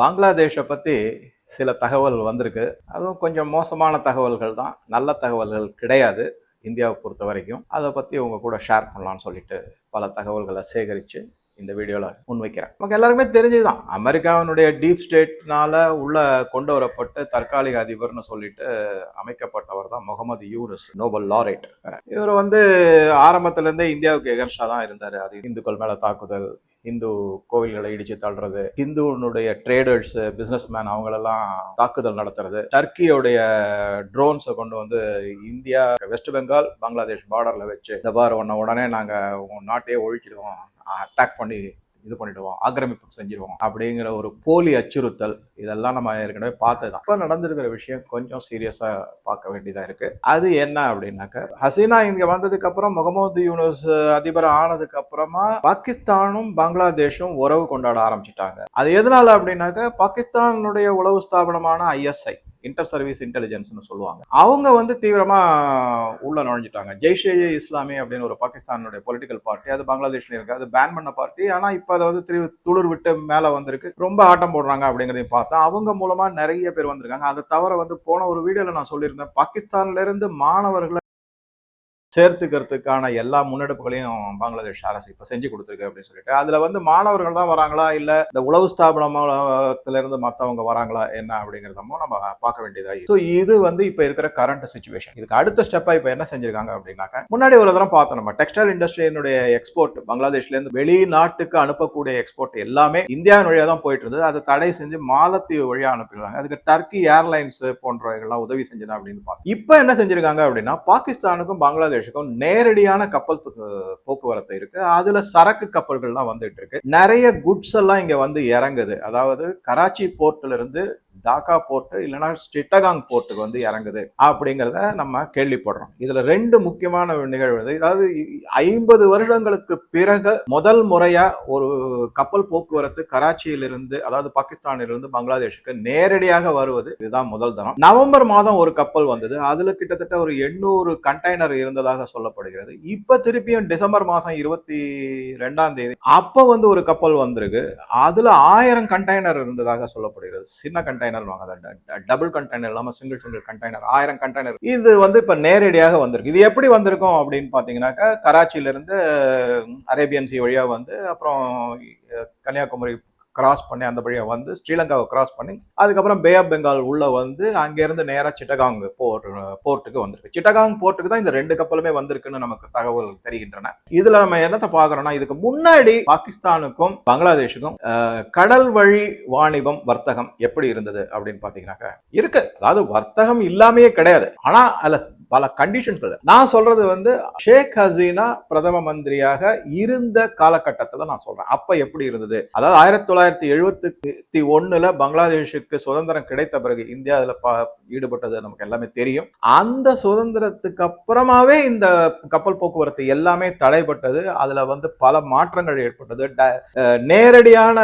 பங்களாதேஷை பற்றி சில தகவல் வந்திருக்கு. அதுவும் கொஞ்சம் மோசமான தகவல்கள் தான். நல்ல தகவல்கள் கிடையாது இந்தியாவை பொறுத்த வரைக்கும். அதை பற்றி உங்க கூட ஷேர் பண்ணலாம்னு சொல்லிட்டு பல தகவல்களை சேகரித்து இந்த வீடியோவில் முன்வைக்கிறேன். நமக்கு எல்லாருக்குமே தெரிஞ்சுதான் அமெரிக்காவினுடைய டீப் ஸ்டேட்னால உள்ள கொண்டு வரப்பட்டு தற்காலிக அதிபர்னு சொல்லிட்டு அமைக்கப்பட்டவர் தான் முகமது யூனுஸ் நோபல் லாரேட். இவர் வந்து ஆரம்பத்துல இருந்தே இந்தியாவுக்கு எகர்ஷா தான் இருந்தார். அது இந்துக்கள் மேல தாக்குதல் இந்து கோவில்களை இடிச்சு தள்ளுறது இந்துனுடைய ட்ரேடர்ஸ் பிஸ்னஸ்மேன் அவங்களெல்லாம் தாக்குதல் நடத்துறது டர்க்கியோடைய ட்ரோன்ஸை கொண்டு வந்து இந்தியா வெஸ்ட் பெங்கால் பங்களாதேஷ் பார்டரில் வச்சு இந்த பார் உடனே உடனே நாங்கள் உங்க நாட்டையே ஒழிச்சிடுவோம். அட்டாக் பண்ணி இது பண்ணிடுவோம் ஆக்கிரமிப்பு செஞ்சிருவோம் அப்படிங்கிற ஒரு போலி அச்சுறுத்தல் இதெல்லாம் நம்ம ஏற்கனவே பார்த்ததுதான். இப்போ நடந்திருக்கிற விஷயம் கொஞ்சம் சீரியஸாக பார்க்க வேண்டியதாக இருக்கு. அது என்ன அப்படின்னாக்க ஹசீனா இங்க வந்ததுக்கு அப்புறம் முகமது யூனிவர்ஸ் அதிபர் ஆனதுக்கு அப்புறமா பாகிஸ்தானும் பங்களாதேஷும் உறவு கொண்டாட ஆரம்பிச்சிட்டாங்க. அது எதனால அப்படின்னாக்க பாகிஸ்தானுடைய உளவு ஸ்தாபனமான ஐஎஸ்ஐ இன்டர் சர்வீஸ் இன்டெலிஜென்ஸ்னு சொல்லுவாங்க. அவங்க வந்து தீவிரமா உள்ள நுழைஞ்சிட்டாங்க. ஜெய்ஷே இஸ்லாமி அப்படின்னு ஒரு பாகிஸ்தானுடைய பொலிட்டிக்கல் பார்ட்டி அது பங்களாதேஷ்ல இருக்கு. அது பேன் பண்ண பார்ட்டி ஆனா இப்ப அதை வந்து திரு துளிர் விட்டு மேல வந்திருக்கு. ரொம்ப ஆட்டம் போடுறாங்க அப்படிங்கிறதையும் பார்த்தா அவங்க மூலமா நிறைய பேர் வந்திருக்காங்க. அதை தவிர வந்து போன ஒரு வீடியோல நான் சொல்லியிருந்தேன். பாகிஸ்தான்ல இருந்து மாணவர்களை சேர்த்துக்கிறதுக்கான எல்லா முன்னெடுப்புகளையும் பங்களாதேஷ் அரசு இப்போ செஞ்சு கொடுத்துருக்கு அப்படின்னு சொல்லிட்டு. அதில் வந்து மாணவர்கள் தான் வராங்களா? இல்லை இந்த உளவு ஸ்தாபனத்துல இருந்து வராங்களா? என்ன அப்படிங்கிறதமோ நம்ம பார்க்க வேண்டியதாக ஸோ இது வந்து இப்போ இருக்கிற கரண்ட் சுச்சுவேஷன் இதுக்கு அடுத்த ஸ்டெப்பாக இப்போ என்ன செஞ்சிருக்காங்க அப்படின்னாக்க முன்னாடி ஒரு தரம் பார்த்தோம் நம்ம. டெக்ஸ்டைல் இண்டஸ்ட்ரியினுடைய எக்ஸ்போர்ட் பங்களாதேஷ்லேருந்து வெளிநாட்டுக்கு அனுப்பக்கூடிய எக்ஸ்போர்ட் எல்லாமே இந்தியாவின் வழியாக தான் போயிட்டு இருந்தது. அதை தடை செஞ்சு மாலத்தீவு வழியாக அனுப்பிடுறாங்க அதுக்கு டர்க்கி ஏர்லைன்ஸ் போன்றவைகள்லாம் உதவி செஞ்சது அப்படின்னு பார்த்தோம். இப்போ என்ன செஞ்சிருக்காங்க அப்படின்னா பாகிஸ்தானுக்கும் பங்களாதேஷ் பங்களாதேஷுக்கும் நேரடியான கப்பல் போக்குவரத்து இருக்கு. அதுல சரக்கு கப்பல்கள்லாம் வந்துட்டு இருக்கு. நிறைய குட்ஸ் எல்லாம் இங்க வந்து இறங்குது. அதாவது கராச்சி போர்ட்ல இருந்து டாக்கா போர்ட்டு இல்லைன்னா சிட்டகாங் போர்ட்டுக்கு வந்து இறங்குது அப்படிங்கிறத நம்ம கேள்விப்படுறோம். இதுல ரெண்டு முக்கியமான நிகழ்வு அதாவது ஐம்பது வருடங்களுக்கு பிறகு முதல் முறையா ஒரு கப்பல் போக்குவரத்து கராச்சியிலிருந்து அதாவது பாகிஸ்தானிலிருந்து பங்களாதேஷுக்கு நேரடியாக வருவது. இதுதான் முதல் தரம். நவம்பர் மாதம் ஒரு கப்பல் வந்தது. அதுல கிட்டத்தட்ட ஒரு எண்ணூறு கண்டெய்னர் இருந்ததாக சொல்லப்படுகிறது. இப்ப திருப்பியும் டிசம்பர் மாதம் இருபத்தி ரெண்டாம் தேதி அப்ப வந்து ஒரு கப்பல் வந்திருக்கு. அதுல ஆயிரம் கண்டெய்னர் இருந்ததாக சொல்லப்படுகிறது. சின்ன கண்டெய்னர் டபுள் கண்டெய்னர் இல்லாம சிங்கிள் சிங்கிள் கண்டெய்னர் ஆயிரம் கண்டெய்னர் இது வந்து இப்போ நேரடியாக வந்திருக்கு. இது எப்படி வந்திருக்கும் அப்படின்னு பாத்தீங்கன்னாக்கா கராச்சியில இருந்து அரேபியன் சி வழியா வந்து அப்புறம் கன்னியாகுமரி கிராஸ் பண்ணி அந்த வழியாக வந்து ஸ்ரீலங்காவை கிராஸ் பண்ணி அதுக்கப்புறம் பே ஆஃப் பெங்கால் உள்ளே வந்து அங்கேருந்து நேராக சிட்டகாங் போர்ட் போர்ட்டுக்கு வந்திருக்கு. சிட்டகாங் போர்ட்டுக்கு தான் இந்த ரெண்டு கப்பலுமே வந்திருக்குன்னு நமக்கு தகவல் தெரிகின்றன. இதில் நம்ம என்னத்தை பார்க்குறோம்னா இதுக்கு முன்னாடி பாகிஸ்தானுக்கும் பங்களாதேஷுக்கும் கடல் வழி வாணிபம் வர்த்தகம் எப்படி இருந்தது அப்படின்னு பார்த்தீங்கன்னாக்க இருக்கு. அதாவது வர்த்தகம் இல்லாமையே கிடையாது. ஆனால் அதில் பல கண்டிஷன்கள் நான் சொல்றது வந்து ஷேக் ஹசீனா பிரதம மந்திரியாக இருந்த காலகட்டத்தில் நான் சொல்றேன். அப்ப எப்படி இருந்தது? அதாவது ஆயிரத்தி தொள்ளாயிரத்தி எழுபத்தி ஒண்ணுல பங்களாதேஷுக்கு சுதந்திரம் கிடைத்த பிறகு இந்தியா அதுல ப- ஈடுபட்டது நமக்கு எல்லாமே தெரியும். அந்த சுதந்திரத்துக்கு அப்புறமாவே இந்த கப்பல் போக்குவரத்து எல்லாமே தடைப்பட்டது அதுல வந்து பல மாற்றங்கள் ஏற்பட்டது. ட- நேரடியான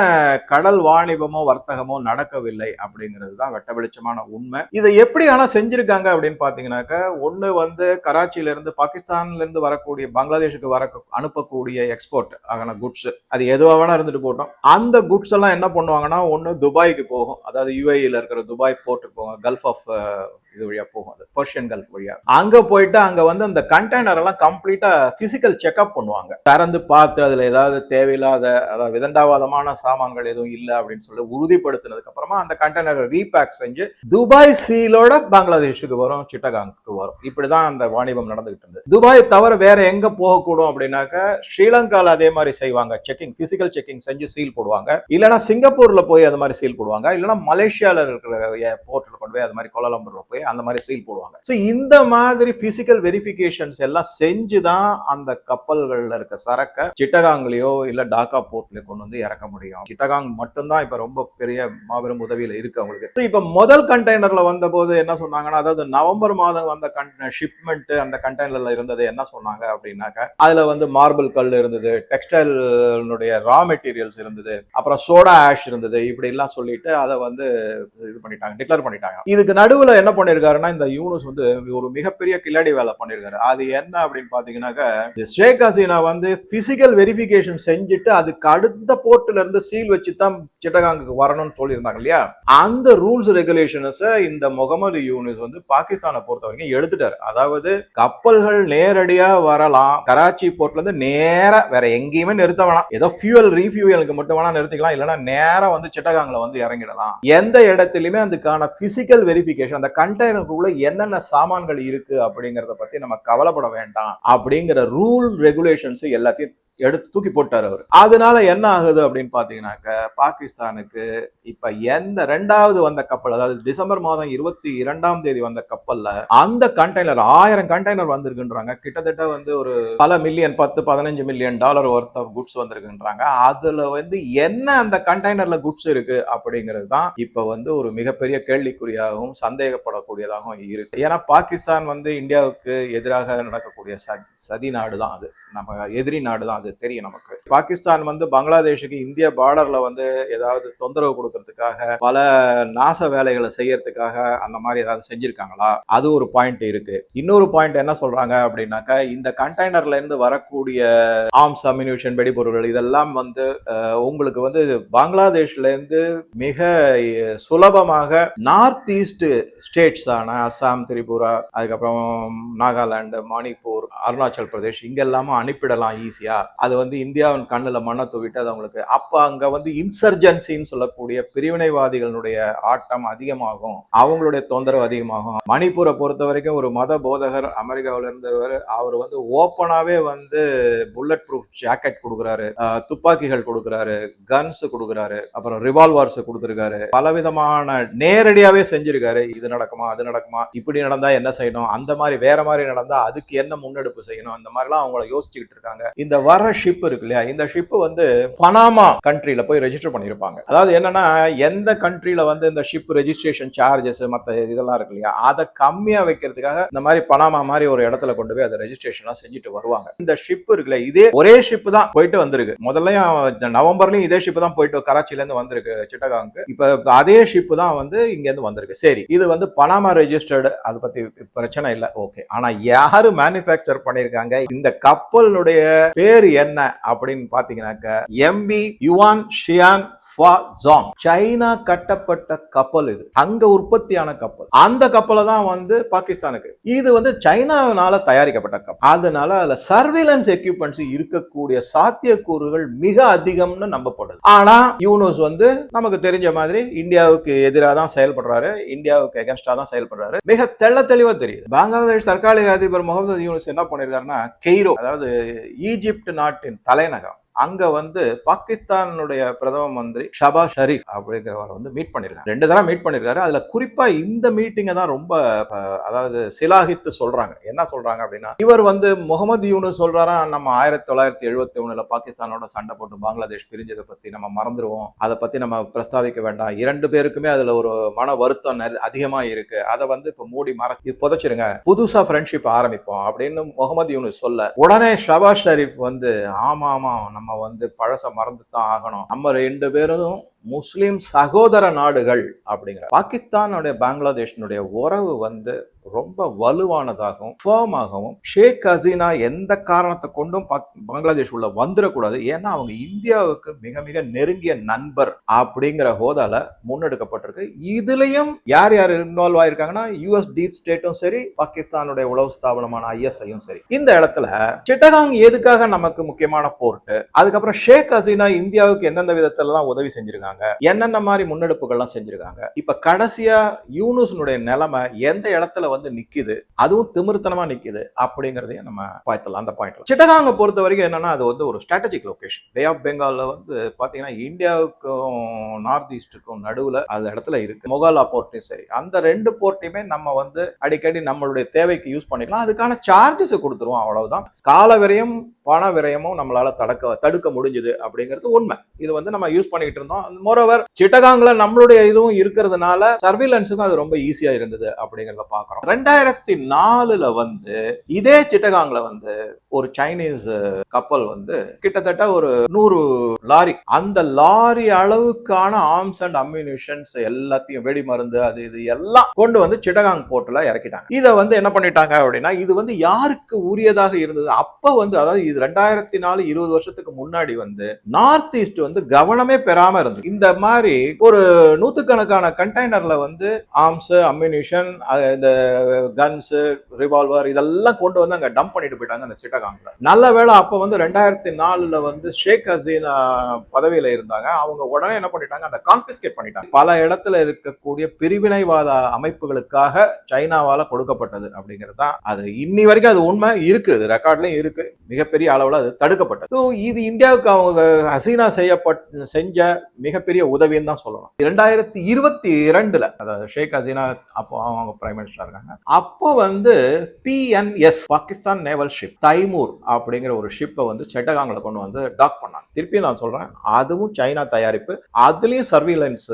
கடல் வாணிபமோ வர்த்தகமோ நடக்கவில்லை அப்படிங்கிறது தான் வெட்ட வெளிச்சமான உண்மை. இதை எப்படி ஆனா செஞ்சிருக்காங்க அப்படின்னு பாத்தீங்கன்னாக்க ஒன்று வந்து கராச்சியில பாகிஸ்தான்லேருந்து பாகிஸ்தான்ல இருந்து வரக்கூடிய பங்களாதேஷுக்கு வர அனுப்பக்கூடிய எக்ஸ்போர்ட் ஆகின குட்ஸ் அது எதுவாக வேணா இருந்துட்டு போட்டோம் அந்த குட்ஸ் எல்லாம் என்ன பண்ணுவாங்கன்னா ஒண்ணு துபாய்க்கு போகும். அதாவது யுஏஇல இருக்கிற துபாய் போர்ட்டுக்கு போகும். கல்ஃப் ஆஃப் இது வழியா போகும். அது பர்ஷியன் கல்ஃப் வழியா. அங்க போயிட்டு அங்க வந்து அந்த கண்டெய்னர் எல்லாம் கம்ப்ளீட்டா பிசிக்கல் செக்அப் பண்ணுவாங்க. திறந்து பார்த்து அதுல ஏதாவது தேவையில்லாத அதாவது விதண்டாவாதமான சாமான்கள் எதுவும் இல்லை அப்படின்னு சொல்லி உறுதிப்படுத்தினதுக்கு அப்புறமா அந்த கண்டெய்னரை ரீபேக் செஞ்சு துபாய் சீலோட பங்களாதேஷுக்கு வரும் சிட்டகாங்க்கு வரும். இப்படிதான் அந்த வாணிபம் நடந்துகிட்டு இருந்தது. துபாய் தவிர வேற எங்க போகக்கூடும் அப்படின்னாக்க ஸ்ரீலங்கால அதே மாதிரி செய்வாங்க. செக்கிங் பிசிக்கல் செக்கிங் செஞ்சு சீல் போடுவாங்க. இல்லைன்னா சிங்கப்பூர்ல போய் அது மாதிரி சீல் போடுவாங்க. இல்லைன்னா மலேசியால இருக்கிற போர்ட்டில் கொண்டு போய் அது மாதிரி கோலாலம்பூர்ல போய் அந்த மாதிரி சீல் போடுவாங்க. ஸோ இந்த மாதிரி பிசிக்கல் வெரிஃபிகேஷன்ஸ் எல்லாம் செஞ்சு தான் அந்த கப்பல்கள்ல இருக்க சரக்கை சிட்டகாங்லேயோ இல்ல டாக்கா போர்ட்ல கொண்டு வந்து இறக்க முடியும். சிட்டகாங் மட்டும்தான் இப்போ ரொம்ப பெரிய மாபெரும் உதவியில் இருக்கு அவங்களுக்கு. இப்போ முதல் கண்டெய்னரில் வந்த போது என்ன சொன்னாங்கன்னா அதாவது நவம்பர் மாதம் வந்த ஷிப்மெண்ட் அந்த கண்டெய்னரில் இருந்தது என்ன சொன்னாங்க அப்படின்னாக்க அதுல வந்து மார்பிள் கல் இருந்தது டெக்ஸ்டைலுடைய ரா மெட்டீரியல்ஸ் இருந்தது அப்புறம் சோடா ஆஷ் இருந்தது இப்படி எல்லாம் சொல்லிட்டு அதை வந்து இது பண்ணிட்டாங்க டிக்ளேர் பண்ணிட்டாங்க. இதுக்கு நடுவுல என்ன பண்ணி பண்ணியிருக்காருன்னா இந்த யூனுஸ் வந்து ஒரு மிகப்பெரிய கில்லாடி வேலை பண்ணிருக்காரு அது என்ன அப்படின்னு பாத்தீங்கன்னாக்க ஷேக் ஹசீனா வந்து பிசிக்கல் வெரிஃபிகேஷன் செஞ்சுட்டு அதுக்கு அடுத்த போர்ட்ல இருந்து சீல் வச்சு தான் சிட்டகாங்குக்கு வரணும்னு சொல்லியிருந்தாங்க இல்லையா? அந்த ரூல்ஸ் ரெகுலேஷன்ஸை இந்த முகமது யூனிஸ் வந்து பாகிஸ்தானை பொறுத்த வரைக்கும் எடுத்துட்டாரு. அதாவது கப்பல்கள் நேரடியா வரலாம் கராச்சி போர்ட்ல இருந்து நேரா வேற எங்கேயுமே நிறுத்த வேணாம். ஏதோ ஃபியூவல் ரீஃபியூவலுக்கு மட்டும் வேணா நிறுத்திக்கலாம் இல்லைன்னா நேராக வந்து சிட்டகாங்கில் வந்து இறங்கிடலாம். எந்த இடத்துலையுமே அதுக்கான பிசிக்கல் வெரிஃபிகேஷன் அந்த கண்டெய்னருக்குள்ள என்னென்ன சாமான்கள் இருக்கு அப்படிங்கறத பத்தி நம்ம கவலைப்பட வேண்டாம். அப்படிங்கிற ரூல் ரெகுலேஷன்ஸ் எல்லாத்தையும் எடுத்து தூக்கி போட்டார் அவர். அதனால என்ன ஆகுது அப்படின்னு பாத்தீங்கன்னாக்க பாகிஸ்தானுக்கு இப்ப எந்த ரெண்டாவது வந்த கப்பல் அதாவது டிசம்பர் மாதம் இருபத்தி இரண்டாம் தேதி வந்த கப்பல்ல அந்த கண்டெய்னர் ஆயிரம் கண்டெய்னர் வந்திருக்குன்றாங்க. கிட்டத்தட்ட வந்து ஒரு பல மில்லியன் பத்து பதினஞ்சு million dollar worth of goods வந்திருக்குன்றாங்க. அதுல வந்து என்ன அந்த கண்டெய்னர்ல குட்ஸ் இருக்கு அப்படிங்கிறது தான் இப்ப வந்து ஒரு மிகப்பெரிய கேள்விக்குறியாகவும் சந்தேகப்படக்கூடியதாகவும் இருக்கு. ஏன்னா பாகிஸ்தான் வந்து இந்தியாவுக்கு எதிராக நடக்கக்கூடிய சதி நாடு தான் அது. நம்ம எதிரி நாடு தான் அது தெரியும் நமக்கு. பாகிஸ்தான் வந்து பங்களாதேஷுக்கு இந்திய பார்டர்ல வந்து ஏதாவது தொந்தரவு கொடுக்கறதுக்காக பல நாச வேலைகளை செய்யறதுக்காக அந்த மாதிரி ஏதாவது செஞ்சிருக்காங்களா? அது ஒரு பாயிண்ட் இருக்கு. இன்னொரு பாயிண்ட் என்ன சொல்றாங்க அப்படின்னாக்கா இந்த கண்டெய்னர்ல இருந்து வரக்கூடிய ஆர்ம்ஸ் அம்யூனிஷன் வெடிபொருட்கள் இதெல்லாம் வந்து உங்களுக்கு வந்து பங்களாதேஷ்ல இருந்து மிக சுலபமாக நார்த் ஈஸ்ட் ஸ்டேட்ஸ் ஆன அஸ்ஸாம் திரிபுரா அதுக்கப்புறம் நாகாலாந்து மணிப்பூர் அருணாச்சல் பிரதேஷ் இங்கெல்லாமும் அனுப்பிடலாம் ஈஸியா அது வந்து இந்தியாவின் கண்ணுல மண்ணை தூவிட்டு அது அவங்களுக்கு அப்ப அங்க வந்து இன்சர்ஜென்சின்னு சொல்லக்கூடிய பிரிவினைவாதிகளுடைய ஆட்டம் அதிகமாகும். அவங்களுடைய தொந்தரவு அதிகமாகும். மணிப்பூரை பொறுத்த வரைக்கும் ஒரு மத போதகர் அமெரிக்காவில் இருந்தவர் அவர் வந்து ஓப்பனாவே வந்து புல்லட் ப்ரூஃப் ஜாக்கெட் கொடுக்குறாரு துப்பாக்கிகள் கொடுக்குறாரு கன்ஸ் கொடுக்குறாரு அப்புறம் ரிவால்வர்ஸ் கொடுத்துருக்காரு. பலவிதமான நேரடியாவே செஞ்சிருக்காரு. இது நடக்குமா அது நடக்குமா இப்படி நடந்தா என்ன செய்யணும் அந்த மாதிரி வேற மாதிரி நடந்தா அதுக்கு என்ன முன்னெடுப்பு செய்யணும் அந்த மாதிரிலாம் அவங்கள யோசிச்சுக்கிட்டு இருக்காங்க. இந்த வர ஷிப் இருக்கு இல்லையா? இந்த ஷிப் வந்து பனாமா கண்ட்ரியில போய் ரெஜிஸ்டர் பண்ணியிருப்பாங்க. அதாவது என்னன்னா எந்த கண்ட்ரியில வந்து இந்த ஷிப் ரெஜிஸ்ட்ரேஷன் சார்ஜஸ் மற்ற இதெல்லாம் இருக்கு இல்லையா? அதை கம்மியா வைக்கிறதுக்காக இந்த மாதிரி பனாமா மாதிரி ஒரு இடத்துல கொண்டு போய் அதை ரெஜிஸ்ட்ரேஷன்லாம் செஞ்சுட்டு வருவாங்க. இந்த ஷிப் இருக்குல்ல இதே ஒரே ஷிப் தான் போயிட்டு வந்திருக்கு. முதல்ல நவம்பர்லயும் இதே ஷிப் தான் போயிட்டு கராச்சில இருந்து வந்திருக்கு சிட்டகாங்க்கு. இப்ப அதே ஷிப் தான் வந்து இங்க இருந்து வந்திருக்கு. சரி இது வந்து பனாமா ரெஜிஸ்டர்டு அதை பத்தி பிரச்சனை இல்லை. ஓகே ஆனா யாரு மேனுஃபேக்சர் பண்ணிருக்காங்க இந்த கப்பலினுடைய பேர் என்ன அப்படின்னு பாத்தீங்கன்னாக்க MV Yuan Xian Zhang China கட்டப்பட்ட கப்பல் இது. அங்க உற்பத்தியான கப்பல் அந்த கப்பலை தான் வந்து பாகிஸ்தானுக்கு. இது வந்து சைனாவினால தயாரிக்கப்பட்ட கப்பல் அதனால அதுல சர்வேலன்ஸ் எக்யூப்மெண்ட்ஸ் இருக்கக்கூடிய சாத்தியக்கூறுகள் மிக அதிகம்னு நம்பப்படுது. ஆனா யூனோஸ் வந்து நமக்கு தெரிஞ்ச மாதிரி இந்தியாவுக்கு எதிராக தான் செயல்படுறாரு. இந்தியாவுக்கு எகன்ஸ்டா தான் செயல்படுறாரு. மிக தெள்ள தெளிவா தெரியுது. பங்களாதேஷ் தற்காலிக அதிபர் முகமது யூனஸ் என்ன பண்ணிருக்காருன்னா கெய்ரோ அதாவது ஈஜிப்ட் நாட்டின் தலைநகரம் அங்க வந்து பாகிஸ்தானுடைய பிரதம மந்திரி ஷபா ஷரீப் அப்படிங்கிறவர் வந்து மீட் பண்ணிருக்காரு ரெண்டு தடவை மீட் பண்ணிருக்காரு. அதுல குறிப்பா இந்த மீட்டிங்கை தான் ரொம்ப அதாவது சிலாகித்து சொல்றாங்க. என்ன சொல்றாங்க அப்படின்னா இவர் வந்து முகமது யூனு சொல்றாரா நம்ம ஆயிரத்தி தொள்ளாயிரத்தி எழுபத்தி ஒண்ணுல பாகிஸ்தானோட சண்டை போட்டு பங்களாதேஷ் பிரிஞ்சதை பத்தி நம்ம மறந்துடுவோம் அதை பத்தி நம்ம பிரஸ்தாவிக்க வேண்டாம். இரண்டு பேருக்குமே அதுல ஒரு மன வருத்தம் அதிகமா இருக்கு. அதை வந்து இப்ப மூடி மற புதைச்சிருங்க. புதுசா ஃப்ரெண்ட்ஷிப் ஆரம்பிப்போம் அப்படின்னு முகமது யூனு சொல்ல உடனே ஷபாஸ் ஷரீப் வந்து ஆமா ஆமா நம்ம நம்ம வந்து பழச மறந்து தான் ஆகணும். நம்ம ரெண்டு பேரும் முஸ்லீம் சகோதர நாடுகள் அப்படிங்கிற பாகிஸ்தானுடைய பங்களாதேஷனுடைய உறவு வந்து ரொம்ப வலுவானதாகவும் ஃபேமாகவும் ஷேக் ஹசீனா எந்த காரணத்தை கொண்டும் பங்களாதேஷ் உள்ள வந்துடக்கூடாது ஏன்னா அவங்க இந்தியாவுக்கு மிக மிக நெருங்கிய நண்பர் அப்படிங்கிற ஹோதால முன்னெடுக்கப்பட்டிருக்கு. இதுலயும் யார் யார் இன்வால்வ் ஆயிருக்காங்கன்னா யூஎஸ் டீப் ஸ்டேட்டும் சரி பாகிஸ்தானுடைய உளவு ஸ்தாபனமான ஐஎஸ்ஐயும் சரி. இந்த இடத்துல சிட்டகாங் எதுக்காக நமக்கு முக்கியமான போர்ட் அதுக்கப்புறம் ஷேக் ஹசீனா இந்தியாவுக்கு எந்தெந்த விதத்திலலாம் உதவி செஞ்சிருக்காங்க? என்னென்ன மாதிரி முன்னெடுப்புகள்லாம் செஞ்சிருக்காங்க? இப்ப கடைசியா யூனுஸனுடைய நிலைமை எந்த இடத்துல வந்து நிக்குது. அதுவும் திமிர்த்தனமா நிக்குது அப்படிங்கறதையும் நம்ம பார்த்தலாம் அந்த பாயிண்ட்ல சிட்டகாங்க பொறுத்த வரைக்கும் என்னன்னா அது வந்து ஒரு ஸ்ட்ராட்டஜிக் லொகேஷன் பே ஆஃப் பெங்கால்ல வந்து பாத்தீங்கன்னா இந்தியாவுக்கும் நார்த் ஈஸ்டுக்கும் நடுவுல அந்த இடத்துல இருக்கு. மொகாலா போர்ட்டையும் சரி. அந்த ரெண்டு போர்ட்டையுமே நம்ம வந்து அடிக்கடி நம்மளுடைய தேவைக்கு யூஸ் பண்ணிக்கலாம். அதுக்கான சார்ஜஸ் கொடுத்துருவோம் அவ்வளவுதான். கால விரயம் பண விரயமும் நம்மளால தடுக்க தடுக்க முடிஞ்சுது அப்படிங்கிறது உண்மை. இது வந்து நம்ம யூஸ் பண்ணிக்கிட்டு இருந்தோம். மோரோவர் சிட்டகாங்ல நம்மளுடைய இதுவும் இருக்கிறதுனால சர்வீலன்ஸுக்கும் அது ரொம்ப ஈஸியா இருந்தது அப்படிங்கிறத பாக்குறோம் ரெண்டாயிரத்தி நாலுல வந்து இதே சிட்டகாங்ல வந்து ஒரு சைனீஸ் கப்பல் வந்து கிட்டத்தட்ட ஒரு நூறு லாரி. அந்த லாரி அளவுக்கான ஆர்ம்ஸ் அண்ட் அம்யூனிஷன்ஸ் எல்லாத்தையும் வெடி மருந்து அது இது எல்லாம் கொண்டு வந்து சிட்டகாங் போர்ட்ல இறக்கிட்டாங்க. இதை வந்து என்ன பண்ணிட்டாங்க அப்படின்னா இது வந்து யாருக்கு உரியதாக இருந்தது? அப்ப வந்து அதாவது இது ரெண்டாயிரத்தி நாலு இருபது வருஷத்துக்கு முன்னாடி வந்து நார்த் ஈஸ்ட் வந்து கவனமே பெறாம இருந்தது. இந்த மாதிரி ஒரு நூத்துக்கணக்கான கண்டெய்னர்ல வந்து ஆர்ம்ஸ் அம்யூனிஷன் இந்த கன்ஸு ரிவால்வர் இதெல்லாம் கொண்டு வந்து அங்கே டம்ப் பண்ணிட்டு போயிட்டாங்க அந்த சிட்டகாங்கில். நல்ல வேளை அப்போ வந்து ரெண்டாயிரத்தி நாலில் வந்து ஷேக் ஹசீனா பதவியில் இருந்தாங்க. அவங்க உடனே என்ன பண்ணிட்டாங்க? அந்த கான்ஃபிஸ்கேட் பண்ணிட்டாங்க. பல இடத்துல இருக்கக்கூடிய பிரிவினைவாத அமைப்புகளுக்காக சைனாவால் கொடுக்கப்பட்டது அப்படிங்கிறது தான் அது. இன்னி வரைக்கும் அது உண்மை இருக்குது இது இருக்குது மிகப்பெரிய அளவில் அது தடுக்கப்பட்டது. ஸோ இது இந்தியாவுக்கு அவங்க ஹசீனா செய்யப்பட்ட செஞ்ச மிகப்பெரிய உதவின்னு தான் சொல்லணும் ரெண்டாயிரத்தி இருபத்தி இரண்டுல அதாவது ஷேக் ஹசீனா அப்போ அவங்க பிரைம் மினிஸ்டர் இருக்காங்க. அப்போ வந்து PNS Pakistan naval ship Taimur அப்படிங்கிற ஒரு ஷிப்பை வந்து செட்டகாங்கில் கொண்டு வந்து டாக் பண்ணாங்க. திருப்பி நான் சொல்கிறேன் அதுவும் சைனா தயாரிப்பு. அதுலேயும் சர்வீலன்ஸ்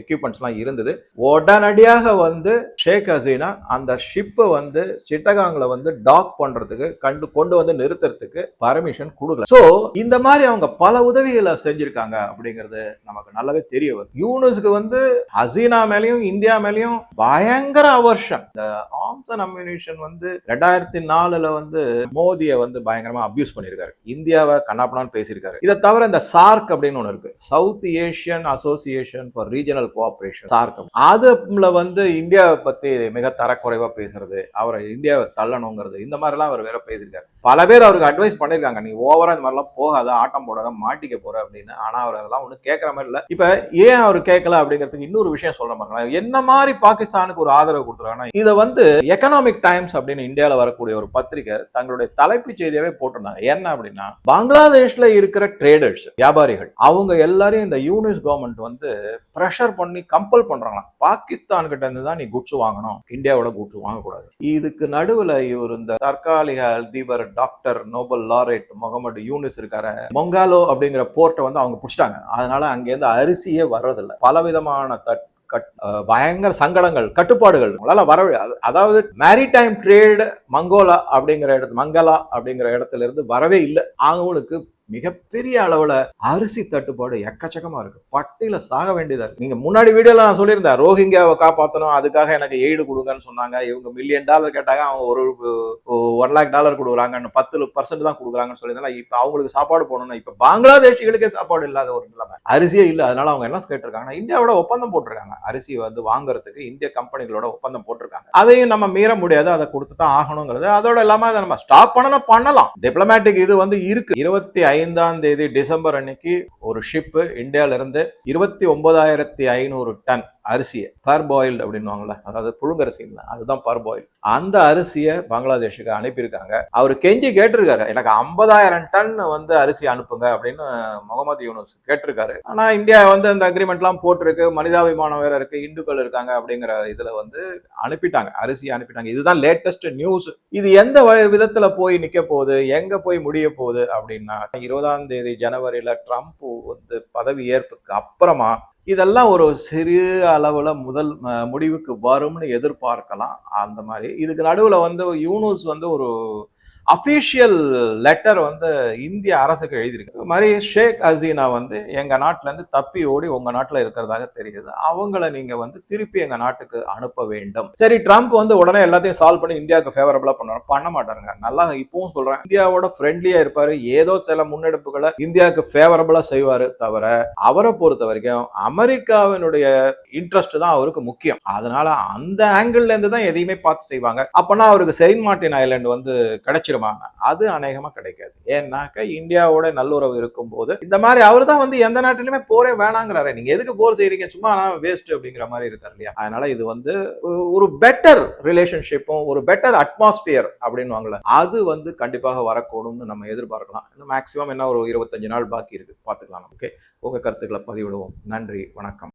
எக்யூப்மெண்ட்ஸ்லாம் இருந்தது. உடனடியாக வந்து ஷேக் ஹசீனா அந்த ஷிப்பை வந்து சிட்டகாங்கில் வந்து டாக் பண்ணுறதுக்கு கண்டு கொண்டு வந்து நிறுத்துறதுக்கு பர்மிஷன் கொடுக்கல. ஸோ இந்த மாதிரி அவங்க பல உதவிகளை செஞ்சுருக்காங்க அப்படிங்கிறது நமக்கு நல்லாவே தெரிய வரும் யூனுஸ்க்கு வந்து ஹசீனா மேலேயும் இந்தியா மேலேயும் பயங்கர அவர்ஷன் இந்த ஆர்ம்ஸ் அண்ட் அம்யூனிஷன் வந்து ரெண்டாயிரத்தி நாலுல வந்து மோதியை வந்து பயங்கரமா அபியூஸ் பண்ணியிருக்காரு. இந்தியாவை கண்ணாப்பணான்னு பேசியிருக்காரு. இதை தவிர இந்த சார்க் அப்படின்னு ஒன்று இருக்கு. South Asian association for regional cooperation SAARC அதுல வந்து இந்தியாவை பத்தி மிக தரக்குறைவா பேசுறது அவரை இந்தியாவை தள்ளணுங்கிறது இந்த மாதிரிலாம் அவர் வேற பேசியிருக்காரு. பல பேர் அவருக்கு அட்வைஸ் பண்ணியிருக்காங்க நீ ஓவரா இந்த மாதிரிலாம் போகாத ஆட்டம் போடாத மாட்டிக்க போற அப்படின்னு. ஆனா அவர் அதெல்லாம் ஒன்றும் கேட்கற மாதிரி இல்லை. இப்ப ஏன் அவர் கேட்கல அப்படிங்கிறதுக்கு இன்னொரு விஷயம் சொல்ல மாதிரி என்ன மாதிரி பாகிஸ்தானுக்கு ஒரு ஆதரவு கொடுத்துருக்காங்கன்னா இதை வந்து எக்கனாமிக் டைம்ஸ் அப்படின்னு இந்தியாவில் வரக்கூடிய ஒரு பத்திரிகை தங்களுடைய தலைப்பு செய்தியாவே போட்டிருந்தாங்க. என்ன அப்படின்னா பங்களாதேஷ்ல இருக்கிற ட்ரேடர்ஸ் வியாபாரிகள் அவங்க எல்லாரையும் இந்த யூனிஸ் கவர்மெண்ட் வந்து ப்ரெஷர் பண்ணி கம்பல் பண்றாங்களாம். பாகிஸ்தான் கிட்ட இருந்து தான் நீ குட்ஸ் வாங்கணும். இந்தியாவோட குட்ஸ் வாங்கக்கூடாது. இதுக்கு நடுவில் இவர் இந்த தற்காலிக அதிபர் doctor Nobel laureate Muhammad Yunus இருக்காரு. மொங்காலோ அப்படிங்கிற போர்ட்டை வந்து அவங்க பிடிச்சிட்டாங்க. அதனால அங்கேருந்து அரிசியே வர்றதில்ல. பலவிதமான தட் கட் பயங்கர சங்கடங்கள் கட்டுப்பாடுகள். உங்களால வர அது- அதாவது மேரிடைம் ட்ரேடு மங்கோலா அப்படிங்கிற இடத்து மங்கலா அப்படிங்கிற இடத்துல இருந்து வரவே இல்லை. அவங்களுக்கு மிகப்பெரிய அளவுல அரிசி தட்டுப்பாடு எக்கச்சக்கமா இருக்கு. பட்டியல சாக வேண்டியதா இருக்கு. நீங்க முன்னாடி வீடியோல நான் சொல்லியிருந்தேன் ரோஹிங்கியாவை காப்பாத்தணும் அதுக்காக எனக்கு எய்டு கொடுங்கன்னு சொன்னாங்க. இவங்க மில்லியன் டாலர் கேட்டாங்க அவங்க ஒரு ஒன் லேக் டாலர் கொடுக்குறாங்க பத்து பர்சன்ட் தான் கொடுக்குறாங்கன்னு சொல்லியிருந்தாங்க இப்ப அவங்களுக்கு சாப்பாடு போகணும்னா இப்ப பங்களாதேஷிகளுக்கே சாப்பாடு இல்லாத ஒரு நிலைமை. அரிசியே இல்லை அதனால அவங்க என்ன கேட்டிருக்காங்கன்னா இந்தியாவோட ஒப்பந்தம் போட்டிருக்காங்க. அரிசி வந்து வாங்குறதுக்கு இந்திய கம்பெனிகளோட ஒப்பந்தம் போட்டிருக்காங்க. அதையும் நம்ம மீற முடியாது அதை கொடுத்து தான் ஆகணுங்கிறது. அதோட இல்லாம அதை நம்ம ஸ்டாப் பண்ணணும் பண்ணலாம். டிப்ளமேட்டிக் இது வந்து இருக்கு. இருபத்தி ஐந்தாம் தேதி டிசம்பர் அன்னைக்கு ஒரு ஷிப் இந்தியாவிலிருந்து இருபத்தி ஒன்பதாயிரத்தி ஐநூறு டன். அரிசியை பார்பாயில்டு பாயில்டு அதாவது புழுங்கரிசி அதுதான் பார்பாயில் அந்த அரிசியை பங்களாதேஷுக்கு அனுப்பியிருக்காங்க. அவர் கெஞ்சி கேட்டிருக்காரு எனக்கு ஐம்பதாயிரம் டன் வந்து அரிசி அனுப்புங்க அப்படின்னு முகமது யூனுஸ் கேட்டிருக்காரு. ஆனா இந்தியா வந்து அந்த அக்ரிமெண்ட்லாம் போட்டிருக்கு மனிதாபிமானம் வேற இருக்கு இந்துக்கள் இருக்காங்க அப்படிங்கிற இதுல வந்து அனுப்பிட்டாங்க அரிசி அனுப்பிட்டாங்க. இதுதான் லேட்டஸ்ட் நியூஸ் இது எந்த வ- விதத்துல போய் நிக்க போகுது எங்க போய் முடிய போகுது அப்படின்னா இருபதாம் தேதி ஜனவரியில ட்ரம்ப் வந்து பதவி ஏற்புக்கு அப்புறமா இதெல்லாம் ஒரு சிறிய அளவில் முதல் முடிவுக்கு வரும்னு எதிர்பார்க்கலாம். அந்த மாதிரி. இதுக்கு நடுவில் வந்து யூனூஸ் வந்து ஒரு அஃபீஷியல் லெட்டர் வந்து இந்திய அரசுக்கு எழுதியிருக்கு. இது மாதிரி ஷேக் ஹசீனா வந்து எங்கள் நாட்டிலேருந்து தப்பி ஓடி உங்கள் நாட்டில் இருக்கிறதாக தெரியுது. அவங்கள நீங்கள் வந்து திருப்பி எங்கள் நாட்டுக்கு அனுப்ப வேண்டும். சரி ட்ரம்ப் வந்து உடனே எல்லாத்தையும் சால்வ் பண்ணி இந்தியாவுக்கு ஃபேவரபுளாக பண்ணுவாரு. பண்ண மாட்டாருங்க. நல்லா இப்பவும் சொல்கிறேன் இந்தியாவோட ஃப்ரெண்ட்லியாக இருப்பார். ஏதோ சில முன்னெடுப்புகளை இந்தியாவுக்கு ஃபேவரபுளாக செய்வார் தவிர அவரை பொறுத்த வரைக்கும் அமெரிக்காவினுடைய இன்ட்ரெஸ்ட் தான் அவருக்கு முக்கியம். அதனால அந்த ஆங்கிள் இருந்து தான் எதையுமே பார்த்து செய்வாங்க. அப்போனா அவருக்கு செயின்ட் மார்டின் ஐலாண்டு வந்து கிடைச்சிருமாங்க அது அநேகமா கிடைக்காது. ஏன்னாக்க இந்தியாவோட நல்லுறவு இருக்கும்போது இந்த மாதிரி அவர் தான் வந்து எந்த நாட்டிலுமே போரே வேணாங்கிறாரு. நீங்க எதுக்கு போர் செய்றீங்க? சும்மா வேஸ்ட் அப்படிங்கிற மாதிரி இருக்காரு இல்லையா? அதனால இது வந்து ஒரு பெட்டர் ரிலேஷன்ஷிப்பும் ஒரு பெட்டர் அட்மாஸ்பியர் அப்படின்னு அது வந்து கண்டிப்பாக வரக்கூடும்னு நம்ம எதிர்பார்க்கலாம். இன்னும் என்ன ஒரு இருபத்தஞ்சு நாள் பாக்கி இருக்கு. பார்த்துக்கலாம் ஓகே உங்க கருத்துக்களை பதிவிடுவோம். நன்றி. வணக்கம்.